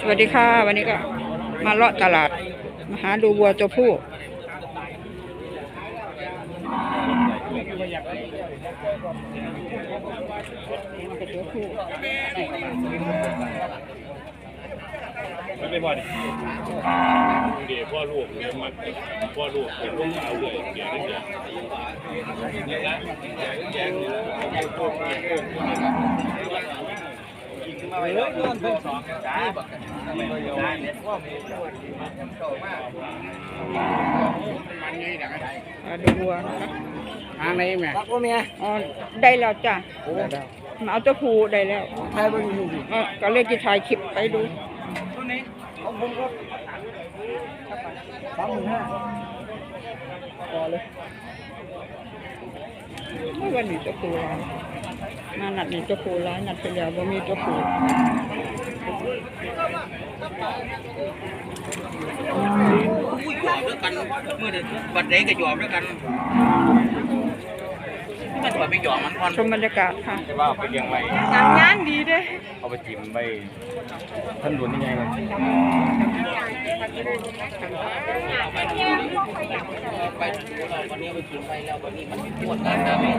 สวัสดีค่ะวันนี้ก็มาเลาะตลาด มาหาดูวัวตัวผู้เป็นตัวผู้ไม่ไปพ่อดิเดี๋ยวพ่อลูกเดี๋ยวมันพ่อลูกเป็นลูกสาเลยเดี๋ยวเดี๋ยวนี่ละแจงนี่ะคะทางไหนแม่รับพ่อเมียอ๋อได้แล้วจ้ะมาเอาตัวผู้ได้แล้วไทยบ่อยู่ดิอ๋อก็เลยจะถ่ายคลิปไปดูของผมก็สามหมื่นห้าต่อเลยเมื่อวันนี้ตัว ผู้ร้าหนัดนี้ตัวผู้ร้ายนัดไปแล้วว่ามีตัวผู้อุ้ยหยอมด้วยกันเมื่อเดือนวันแรกก็หยอมด้วยกัน มันถอดไปหยอบมันพอนชมบรรยากาศค่ะจะว่าไปเลี้ยงไว้งานงานดีเด้เอาไปจิ้มไว้ท่านหลวงยังไงเลยไปวันนี้ไปกินไปแล้ววันนี้มันปวดกันนะแม่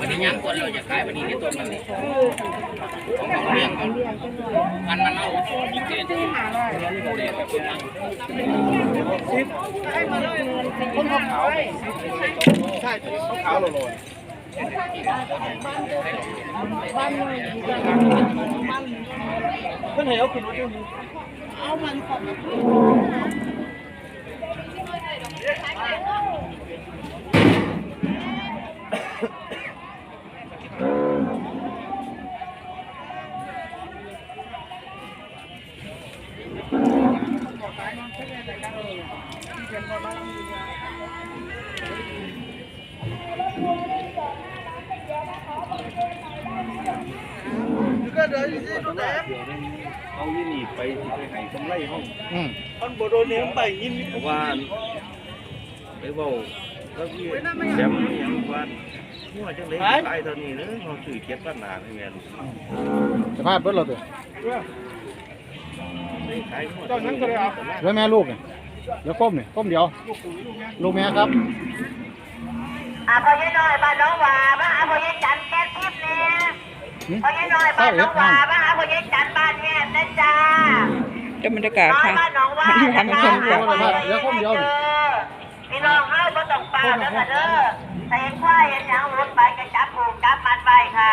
วันนี้ยังปวดเราจะขายวันนี้นี่ตัวมันเลยของเลี้ยงมันมันมันเอาอีกเดือนคนขาวใช่ขาวๆโลอ ยเพิ่นให้ เอาขึ้นรถอยู่นี่ก็เดินสิรถแดงเอาที่นี่ไปไปให้กำไรห้องอืมันบ่โดนเนี่ยไปยินเพราะว่าไปเบาแล้วพี่แซมยังว่าหัวจังเลยตายตอนนี้เนื้อเขาสื่อเก็บปัญหาให้แม่ลูกสภาพเบิดเราตัวขายหัวเจ้านั้นก็เลยเอาแล้วแม่ลูกเนี่ยเดี๋ยวก้มเนี่ยก้มเดี๋ยว ลูกแม่ครับอาพอยี่น้อยบ้านน้องหวาบ้านอาพอยี่จันแก้ทิพย์เนี่ย พอยี่น้อยบ้านน้องหวาบ้านอาพอยี่จันบ้านแง่นะจ๊ะชมบรรยากาศน้อยค่ะบ้านน้องหวาพามาชมกันพี่น้องเอ้ยบ่ต้องเปล่าเด้อค่ะเด้อแต่เห็นควายเห็นหยังรถไปก็จับผูกจับมัดไว้ค่ะ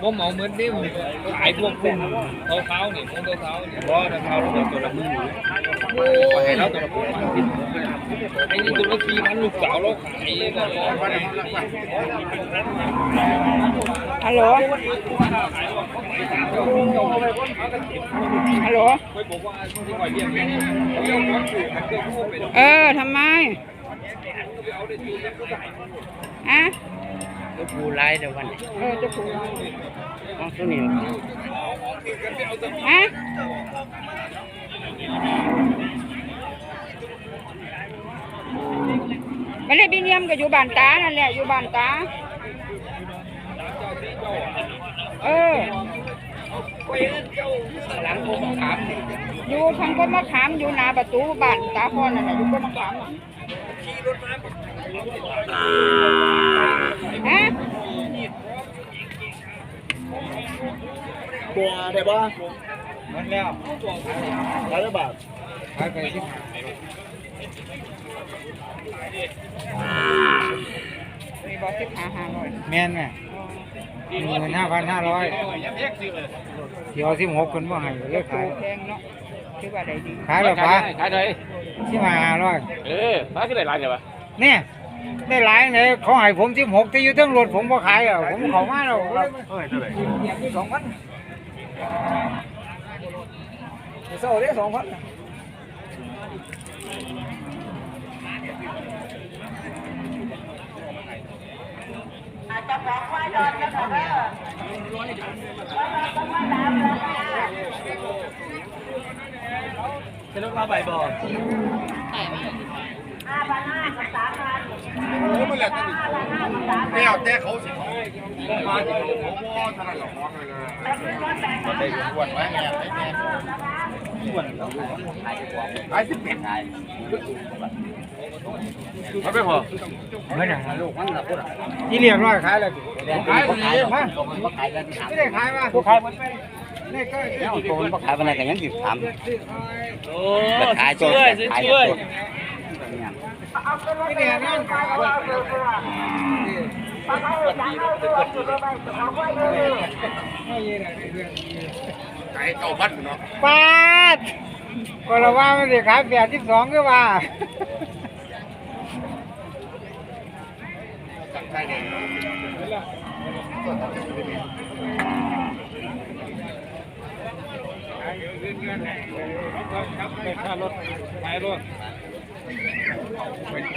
ยได้ตัวไหนเก็บที่สารหลักที่ได้กินอีกนั่นตุ๊กบ่เหมาเหมือนนี่ขายพวกกุ้งเขาเขานี่พวกเขาเขาๆนี่บ่ถ้าเขาเราตัวละมือโอ้ให้เราตัวละพันไอ้นี่ตัวละสี่พันลูกสาวเราขายก็ร้อยฮัลโหลฮัลโหลเอ้อทำไมอะ ก็ผูไล่เดี๋ยววันนี้เออเจะผูกน้องสุนีอะไม่ได้บิเนียมก็อยู่บ้านตานั่นแหละอยู่บ้านตาเออหลังผมถามอยู่ทางก้นมะขามอยู่หน้าประตูบ้านตาพ่อนั่นแหละอยู่ก้นมะขามน่ะ ฮะบัวได้บ่มันแล้วขายได้บาทขายไปที่มีบอกสิบห้าห้าร้อยแม่นไหมสี่หร้อยมื่นห้าพันห้าร้อยเดี๋ยวสิบหกคนว่าให้เลิกโตขายแพงเนาะคือว่าได้ดีขายแล้วฟ้าขายเลยที่มาห้าร้อยเออฟ้าขึ้นได้ร้านใช่ปะเนี่ย ได้หลายเลยเขาให้ผมสิบหกที่อยู่เทั้งรถผมบ่ขายอะผมเขามาแล้วสองพันเศร้าได้สองพันเจ้าของควายดอนกันเด้อจะรถมาใบบ่ห้าพันห้า กับสามพันโอ้มันแหละตั้งแก้วแต่เขาสิมาที่ผมว่าถนัดหรอกเลยนะได้ขวดไว้แม่ไอ้แม่ขวดไอ้สิบเป็ดมันไม่พอไม่ได้ลูกมันละพูดที่เรียบร้อยขายแล้วขายเลยมาบ่ขายกันถามไม่ได้ขายมาขายหมดไปนี่ก็แล้วตัวมันบ่ขายปานใดก็ยังสิถามโอ้บ่ขายตัวช่วยขายช่วย ไม่ได้งานขายเอาเรือเรือปลาเขาจะเอาเรืออยู่ด้วยเอาไว้เรือไม่ยืนอะไรเรื่องไก่เก่าพัดเนาะปาดก็ละว่ามันสิขายแปดสิบสองก็ว่าไก่เนี่ยค่ารถขายรถ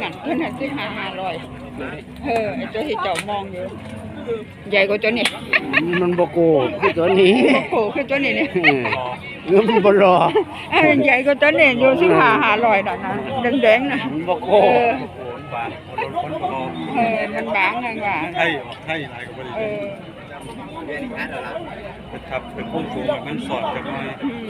นั่นเพิ่นน่ะสิห้าห้าร้อยเออไอ้ตัวที่เจ้ามองอยู่ใหญ่กว่าตัวนี้มันบ่โกคือตัวนี้โอ้โหคือตัวนี้เนี่ยเงินมันบ่รอเอ้ยใหญ่กว่าตัวนี้อยู่สิห้าห้าร้อยน่ะนะแดงๆน่ะมันบ่โกเออเออมันบางนั่นว่าไทยไทยหลายกว่าเออครับเป็นคุ้มสูงแบบมันสอดกันหน่อยอืม